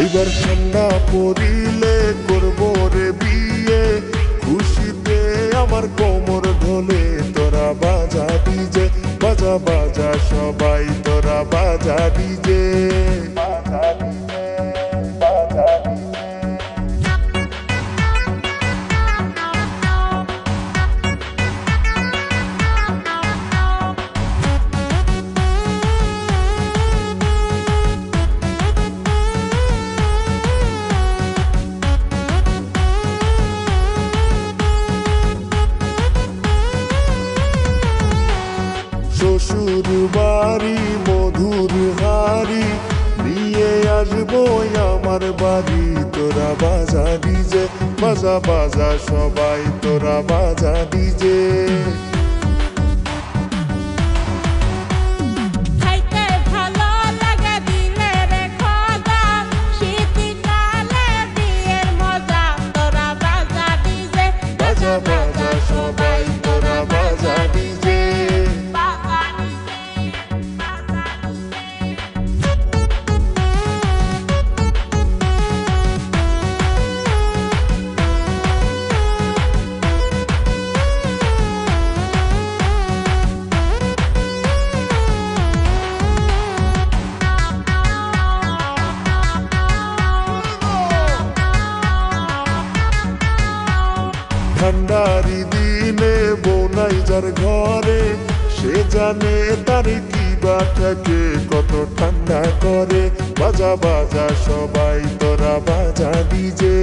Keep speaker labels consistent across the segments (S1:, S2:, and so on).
S1: এইবার ঠান্ডা পড়িলে করব রে বিয়ে। খুশিতে আমার কোমর ঢোলে তোরা বাজা ডিজে, বাজা বাজা সবাই, তোরা বাজা ডিজে। শ্বশুর বাড়ি, মধুর হারি নিয়ে আসব আমার বাড়ি। তোরা বাজা ডিজে বাজা বাজা সবাই তোরা বাজা ডিজে ঠান্ডারি দিনে বোনাই যার ঘরে, সে জানে তার কি বা থাকে, কত ঠান্ডা করে। বাজা বাজা সবাই তোরা বাজা ডিজে।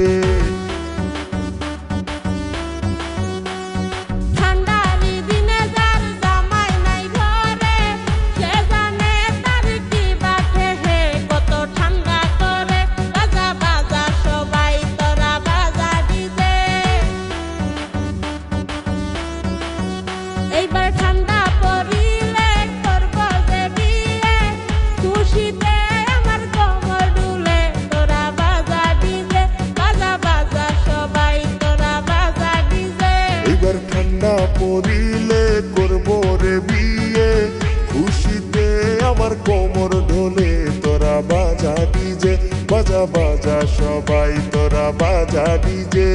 S2: ঠান্ডা পড়িলে করব
S1: রে বিয়ে। খুশিতে আমার কোমর ঢোলে, তোরা বাজা ডিজে, বাজা বাজা সবাই, তোরা বাজা ডিজে।